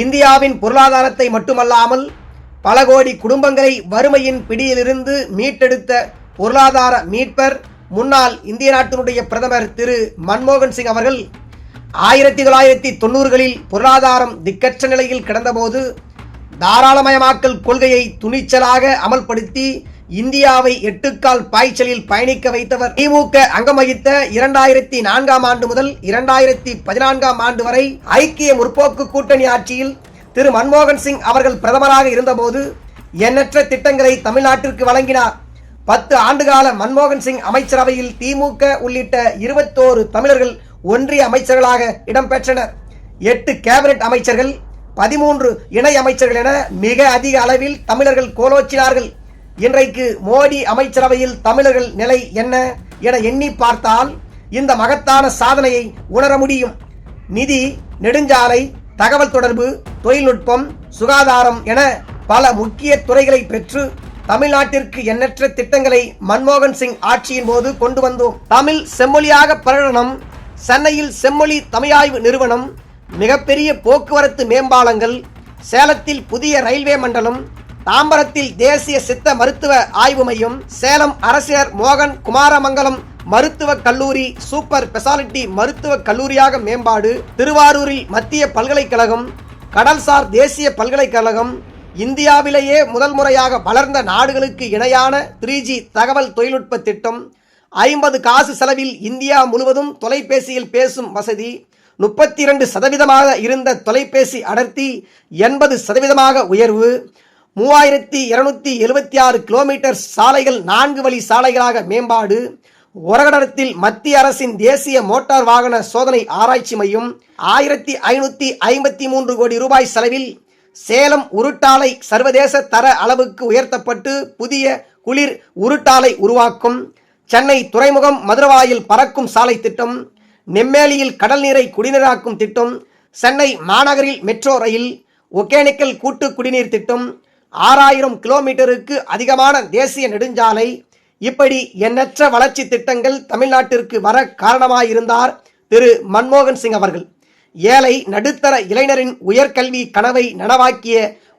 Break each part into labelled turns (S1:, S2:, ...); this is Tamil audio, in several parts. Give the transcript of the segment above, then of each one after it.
S1: இந்தியாவின் பொருளாதாரத்தை மட்டுமல்லாமல் பல கோடி குடும்பங்களை வறுமையின் பிடியிலிருந்து மீட்டெடுத்த பொருளாதார மீட்பர் முன்னாள் இந்திய நாட்டினுடைய பிரதமர் திரு. மன்மோகன் சிங் அவர்கள் ஆயிரத்தி தொள்ளாயிரத்தி தொண்ணூறுகளில் பொருளாதாரம் திக்கற்ற நிலையில் கிடந்தபோது தாராளமயமாக்கல் கொள்கையை துணிச்சலாக அமல்படுத்தி இந்தியாவை எட்டுக்கால் பாய்ச்சலில் பயணிக்க வைத்தவர் திமுக அங்கம் வகித்த இரண்டாயிரத்தி நான்காம் ஆண்டு முதல் இரண்டாயிரத்தி பதினான்காம் ஆண்டு வரை ஐக்கிய முற்போக்கு கூட்டணி ஆட்சியில் திரு மன்மோகன் சிங் அவர்கள் பிரதமராக இருந்தபோது எண்ணற்ற திட்டங்களை தமிழ்நாட்டிற்கு வழங்கினார். பத்து ஆண்டுகால மன்மோகன் சிங் அமைச்சரவையில் திமுக உள்ளிட்ட இருபத்தோரு தமிழர்கள் ஒன்றிய அமைச்சர்களாக இடம்பெற்றனர். எட்டு கேபினெட் அமைச்சர்கள் பதிமூன்று இணை அமைச்சர்கள் என மிக அதிக அளவில் தமிழர்கள் கோலோச்சினார்கள். இன்றைக்கு மோடி அமைச்சரவையில் தமிழர்கள் நிலை என்ன என எண்ணி பார்த்தால் இந்த மகத்தான சாதனையை உணர முடியும். நிதி நெடுஞ்சாலை தகவல் தொடர்பு தொழில்நுட்பம் சுகாதாரம் என பல முக்கிய துறைகளை பெற்று தமிழ்நாட்டிற்கு எண்ணற்ற திட்டங்களை மன்மோகன் சிங் ஆட்சியின் போது கொண்டு வந்தோம். தமிழ் செம்மொழியாக பிரகடனம் சென்னையில் செம்மொழி தமிழாய்வு நிறுவனம் மிகப்பெரிய போக்குவரத்து மேம்பாலங்கள் சேலத்தில் புதிய ரயில்வே மண்டலம் தாம்பரத்தில் தேசிய சித்த மருத்துவ ஆய்வு மையம் சேலம் அரசியர் மோகன் குமாரமங்கலம் மருத்துவக் கல்லூரி சூப்பர் ஸ்பெஷாலிட்டி மருத்துவக் கல்லூரியாக மேம்பாடு திருவாரூரில் மத்திய பல்கலைக்கழகம் கடல்சார் தேசிய பல்கலைக்கழகம் இந்தியாவிலேயே முதல் முறையாக வளர்ந்த நாடுகளுக்கு இணையான த்ரீ ஜி தகவல் தொழில்நுட்ப திட்டம் ஐம்பது காசு செலவில் இந்தியா முழுவதும் தொலைபேசியில் பேசும் வசதி முப்பத்தி இரண்டு சதவீதமாக இருந்த தொலைபேசி அடர்த்தி எண்பது சதவீதமாக உயர்வு மூவாயிரத்தி இருநூத்தி எழுபத்தி ஆறு கிலோமீட்டர் சாலைகள் நான்கு வழி சாலைகளாக மேம்பாடு. உரகடத்தில் மத்திய அரசின் தேசிய மோட்டார் வாகன சோதனை ஆராய்ச்சி மையம் ஆயிரத்தி ஐநூத்தி ஐம்பத்தி மூன்று கோடி ரூபாய் செலவில் சேலம் உருட்டாலை சர்வதேச தர அளவுக்கு உயர்த்தப்பட்டு புதிய குளிர் உருட்டாலை உருவாக்கும். சென்னை துறைமுகம் மதுரவாயில் பறக்கும் சாலை திட்டம் நெம்மேலியில் கடல் நீரை குடிநீராக்கும் திட்டம் சென்னை மாநகரில் மெட்ரோ ரயில் ஒகேனிக்கல் கூட்டு குடிநீர் திட்டம் ஆறாயிரம் கிலோமீட்டருக்கு அதிகமான தேசிய நெடுஞ்சாலை. இப்படி எண்ணற்ற வளர்ச்சி திட்டங்கள் தமிழ்நாட்டிற்கு வர காரணமாயிருந்தார் திரு மன்மோகன் சிங் அவர்கள். ஏழை நடுத்தர இளைஞரின் உயர்கல்வி கனவை நனவாக்கிய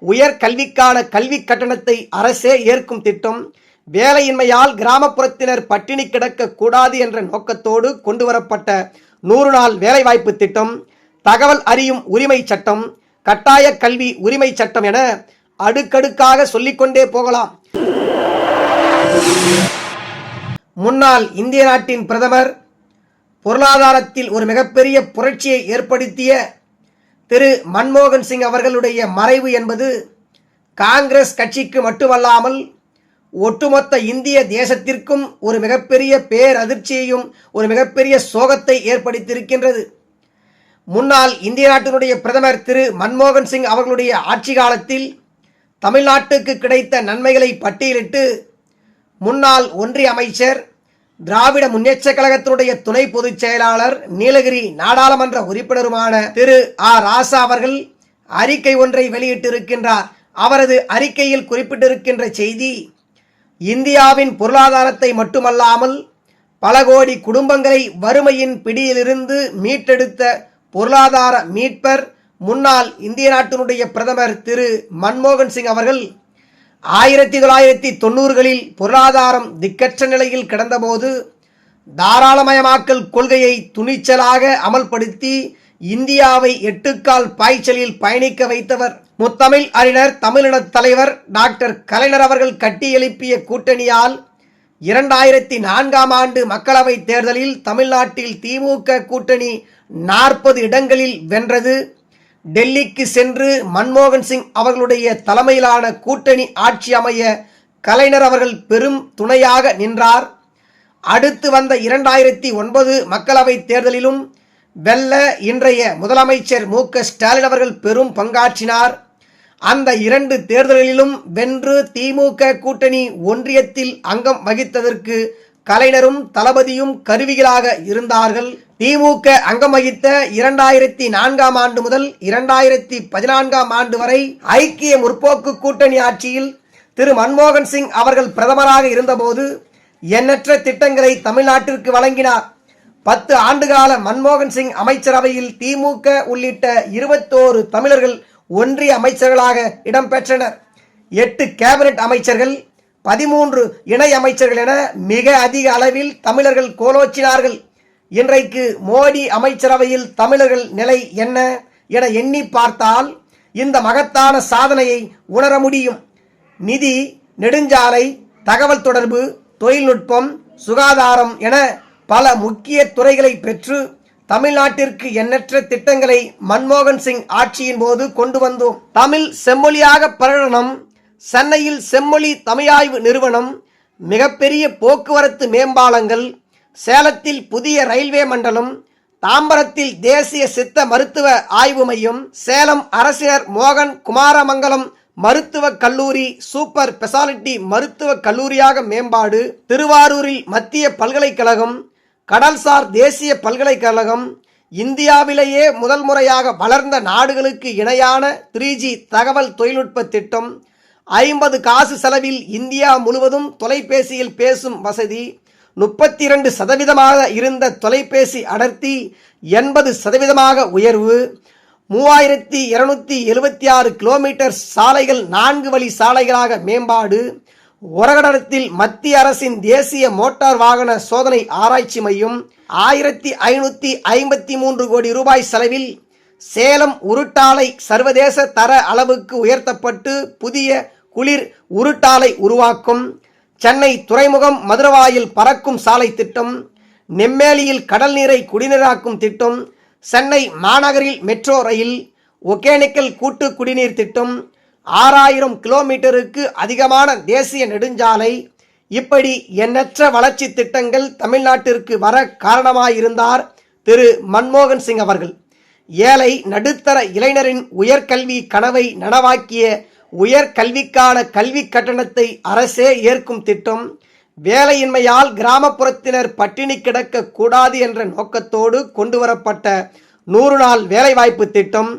S1: உயர்கல்விக்கான கல்வி கட்டணத்தை அரசே ஏற்கும் திட்டம். வேலையின்மையால் கிராமப்புறத்தினர் பட்டினி கிடக்க கூடாது என்ற நோக்கத்தோடு கொண்டு வரப்பட்ட நூறு நாள் வேலைவாய்ப்பு திட்டம். தகவல் அறியும் உரிமை சட்டம். கட்டாய கல்வி உரிமை சட்டம் என அடுக்கடுக்காக சொல்லிக்கொண்டே போகலாம். முன்னாள் இந்திய நாட்டின் பிரதமர் பொருளாதாரத்தில் ஒரு மிகப்பெரிய புரட்சியை ஏற்படுத்திய திரு மன்மோகன் சிங் அவர்களுடைய மறைவு என்பது காங்கிரஸ் கட்சிக்கு மட்டுமல்லாமல் ஒட்டுமொத்த இந்திய தேசத்திற்கும் ஒரு மிகப்பெரிய பேரதிர்ச்சியையும் ஒரு மிகப்பெரிய சோகத்தை ஏற்படுத்தியிருக்கின்றது. முன்னாள் இந்திய நாட்டினுடைய பிரதமர் திரு மன்மோகன் சிங் அவர்களுடைய ஆட்சி காலத்தில் தமிழ்நாட்டுக்கு கிடைத்த நன்மைகளை பட்டியலிட்டு முன்னாள் ஒன்றிய அமைச்சர் திராவிட முன்னேற்ற கழகத்தினுடைய துணை பொதுச் செயலாளர் நீலகிரி நாடாளுமன்ற உறுப்பினருமான திரு. ஆ ராசா அவர்கள் அறிக்கை ஒன்றை வெளியிட்டிருக்கின்றார். அவரது அறிக்கையில் குறிப்பிட்டிருக்கின்ற செய்தி இந்தியாவின் பொருளாதாரத்தை மட்டுமல்லாமல் பல கோடி குடும்பங்களை வறுமையின் பிடியிலிருந்து மீட்டெடுத்த பொருளாதார மீட்பர் முன்னாள் இந்திய நாட்டினுடைய பிரதமர் திரு மன்மோகன் சிங் அவர்கள் ஆயிரத்தி தொள்ளாயிரத்தி தொண்ணூறுகளில் பொருளாதாரம் திக்கற்ற நிலையில் கிடந்தபோது தாராளமயமாக்கல் கொள்கையை துணிச்சலாக அமல்படுத்தி இந்தியாவை எட்டுக்கால் பாய்ச்சலில் பயணிக்க வைத்தவர். முத்தமிழ் அறிஞர் தமிழினத் தலைவர் டாக்டர் கலைஞர் அவர்கள் கட்டியெழுப்பிய கூட்டணியால் இரண்டாயிரத்தி நான்காம் ஆண்டு மக்களவைத் தேர்தலில் தமிழ்நாட்டில் திமுக கூட்டணி நாற்பது இடங்களில் வென்றது. டெல்லிக்கு சென்று மன்மோகன் சிங் அவர்களுடைய தலைமையிலான கூட்டணி ஆட்சி அமைய கலைஞர் அவர்கள் பெரும் துணையாக நின்றார். அடுத்து வந்த இரண்டாயிரத்தி ஒன்பது மக்களவைத் தேர்தலிலும் வெல்ல இன்றைய முதலமைச்சர் மு க ஸ்டாலின் அவர்கள் பெரும் பங்காற்றினார். அந்த இரண்டு தேர்தல்களிலும் வென்று திமுக கூட்டணி ஒன்றியத்தில் அங்கம் வகித்ததற்கு கலைஞரும் தளபதியும் கருவிகளாக இருந்தார்கள். திமுக அங்கம் வகித்த இரண்டாயிரத்தி நான்காம் ஆண்டு முதல் இரண்டாயிரத்தி பதினான்காம் ஆண்டு வரை ஐக்கிய முற்போக்கு கூட்டணி ஆட்சியில் திரு மன்மோகன் சிங் அவர்கள் பிரதமராக இருந்தபோது எண்ணற்ற திட்டங்களை தமிழ்நாட்டிற்கு வழங்கினார். பத்து ஆண்டுகால மன்மோகன் சிங் அமைச்சரவையில் திமுக உள்ளிட்ட இருபத்தோரு தமிழர்கள் ஒன்றிய அமைச்சர்களாக இடம்பெற்றனர் எட்டு கேபினட் அமைச்சர்கள் பதிமூன்று இணை அமைச்சர்கள் என மிக அதிக அளவில் தமிழர்கள் கோலோச்சினார்கள். இன்றைக்கு மோடி அமைச்சரவையில் தமிழர்கள் நிலை என்ன என எண்ணி பார்த்தால் இந்த மகத்தான சாதனையை உணர முடியும். நிதி நெடுஞ்சாலை தகவல் தொடர்பு தொழில்நுட்பம் சுகாதாரம் என பல முக்கிய துறைகளை பெற்று தமிழ்நாட்டிற்கு எண்ணற்ற திட்டங்களை மன்மோகன் சிங் ஆட்சியின் போது கொண்டு வந்தோம். தமிழ் செம்மொழியாக பிரகடனம் சென்னையில் செம்மொழி தமிழாய்வு நிறுவனம் மிகப்பெரிய போக்குவரத்து மேம்பாலங்கள் சேலத்தில் புதிய ரயில்வே மண்டலம் தாம்பரத்தில் தேசிய சித்த மருத்துவ ஆய்வு மையம் சேலம் அரசினர் மோகன் குமாரமங்கலம் மருத்துவக் கல்லூரி சூப்பர் ஸ்பெஷாலிட்டி மருத்துவக் கல்லூரியாக மேம்பாடு திருவாரூரில் மத்திய பல்கலைக்கழகம் கடல்சார் தேசிய பல்கலைக்கழகம் இந்தியாவிலேயே முதல் முறையாக வளர்ந்த நாடுகளுக்கு இணையான த்ரீ ஜி தகவல் தொழில்நுட்ப திட்டம் ஐம்பது காசு செலவில் இந்தியா முழுவதும் தொலைபேசியில் பேசும் வசதி முப்பத்தி இரண்டு சதவீதமாக இருந்த தொலைபேசி அடர்த்தி எண்பது சதவீதமாக உயர்வு. மூவாயிரத்தி இருநூத்தி எழுபத்தி ஆறு கிலோமீட்டர் சாலைகள் நான்கு வழி சாலைகளாக மேம்பாடு. உரகடத்தில் மத்திய அரசின் தேசிய மோட்டார் வாகன சோதனை ஆராய்ச்சி மையம். ஆயிரத்தி ஐநூற்றி ஐம்பத்தி மூன்று கோடி ரூபாய் செலவில் சேலம் உருட்டாலை சர்வதேச தர அளவுக்கு உயர்த்தப்பட்டு புதிய குளிர் உருட்டாலை உருவாக்கும். சென்னை துறைமுகம் மதுரவாயில் பறக்கும் சாலை திட்டம் நெம்மேலியில் கடல் நீரை குடிநீராக்கும் திட்டம் சென்னை மாநகரில் மெட்ரோ ரயில் ஒகேனிக்கல் கூட்டு குடிநீர் திட்டம் ஆறாயிரம் கிலோமீட்டருக்கு அதிகமான தேசிய நெடுஞ்சாலை. இப்படி எண்ணற்ற வளர்ச்சி திட்டங்கள் தமிழ்நாட்டிற்கு வர காரணமாயிருந்தார் திரு மன்மோகன் சிங் அவர்கள். ஏழை நடுத்தர இளைஞரின் உயர்கல்வி கனவை நனவாக்கிய உயர்கல்விக்கான கல்வி கட்டணத்தை அரசே ஏற்கும் திட்டம் வேலையின்மையால் கிராமப்புறத்தினர் பட்டினி கிடக்க கூடாது என்ற நோக்கத்தோடு கொண்டுவரப்பட்ட நூறு நாள் வேலைவாய்ப்பு திட்டம்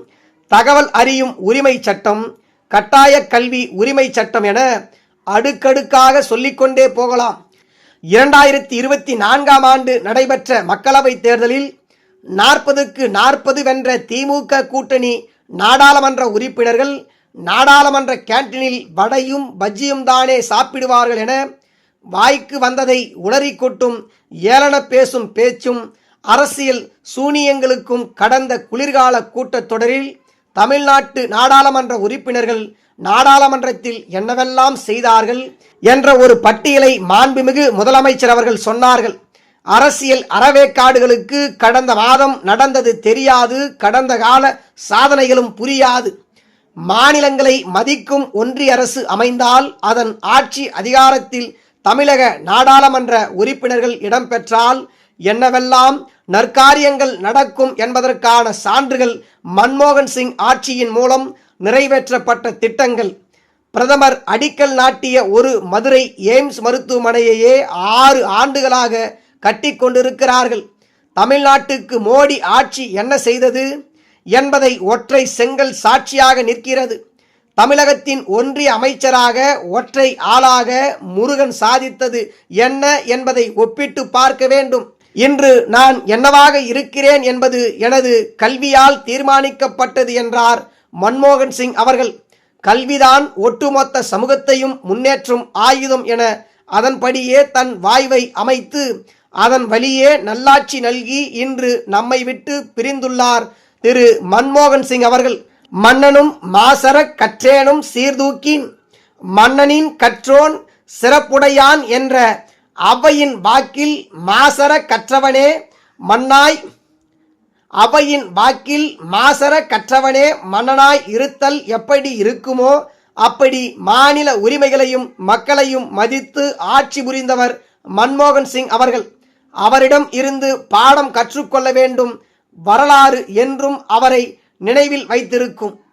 S1: தகவல் அறியும் உரிமை சட்டம் கட்டாய கல்வி உரிமை சட்டம் என அடுக்கடுக்காக சொல்லிக்கொண்டே போகலாம். இரண்டாயிரத்தி இருபத்தி நான்காம் ஆண்டு நடைபெற்ற மக்களவைத் தேர்தலில் நாற்பதுக்கு நாற்பது வென்ற திமுக கூட்டணி நாடாளுமன்ற உறுப்பினர்கள் நாடாளுமன்ற கேன்டீனில் வடையும் பஜ்ஜியும் தானே சாப்பிடுவார்கள் என வாய்க்கு வந்ததை உளறி கொட்டும் ஏளன பேசும் பேச்சும் அரசியல் சூனியங்களுக்கும் கடந்த குளிர்கால கூட்டத்தொடரில் தமிழ்நாட்டு நாடாளுமன்ற உறுப்பினர்கள் நாடாளுமன்றத்தில் என்னவெல்லாம் செய்தார்கள் என்ற ஒரு பட்டியலை மாண்புமிகு முதலமைச்சர் அவர்கள் சொன்னார்கள். அரசியல் அறவேக்காடுகளுக்கு கடந்த மாதம் நடந்தது தெரியாது கடந்த கால சாதனைகளும் புரியாது. மாநிலங்களை மதிக்கும் ஒன்றிய அரசு அமைந்தால் அதன் ஆட்சி அதிகாரத்தில் தமிழக நாடாளுமன்ற உறுப்பினர்கள் இடம்பெற்றால் என்னவெல்லாம் நற்காரியங்கள் நடக்கும் என்பதற்கான சான்றுகள் மன்மோகன் சிங் ஆட்சியின் மூலம் நிறைவேற்றப்பட்ட திட்டங்கள். பிரதமர் அடிக்கல் நாட்டிய ஒரு மதுரை எய்ம்ஸ் மருத்துவமனையையே ஆறு ஆண்டுகளாக கட்டி கொண்டிருக்கிறார்கள் தமிழ்நாட்டுக்கு மோடி ஆட்சி என்ன செய்தது? என்பதை ஒற்றை செங்கல் சாட்சியாக நிற்கிறது. தமிழகத்தின் ஒன்றிய அமைச்சராக ஒற்றை ஆளாக முருகன் சாதித்தது என்ன என்பதை ஒப்பிட்டு பார்க்க வேண்டும். இன்று நான் என்னவாக இருக்கிறேன் என்பது எனது கல்வியால் தீர்மானிக்கப்பட்டது என்றார் மன்மோகன் சிங் அவர்கள். கல்விதான் ஒட்டுமொத்த சமூகத்தையும் முன்னேற்றும் ஆயுதம் என அதன்படியே தன் வாய்வை அமைத்து அதன் வழியே நல்லாட்சி நல்கி இன்று நம்மை விட்டு பிரிந்துள்ளார் திரு மன்மோகன் சிங் அவர்கள் மன்னனும் மாசர கற்றேனும் சீர்தூக்கின் மன்னனின் கற்றோன் சிறப்புடையான் என்ற அவையின் வாக்கில் மாசர கற்றவனே மன்னாய் அவையின் வாக்கில் மாசர கற்றவனே மன்னனாய் இருத்தல் எப்படி இருக்குமோ அப்படி மாநில உரிமைகளையும் மக்களையும் மதித்து ஆட்சி புரிந்தவர் மன்மோகன் சிங் அவர்கள். அவரிடம் இருந்து பாடம் கற்றுக்கொள்ள வேண்டும் வரலாறு என்றும் அவரை நினைவில் வைத்திருக்கும்.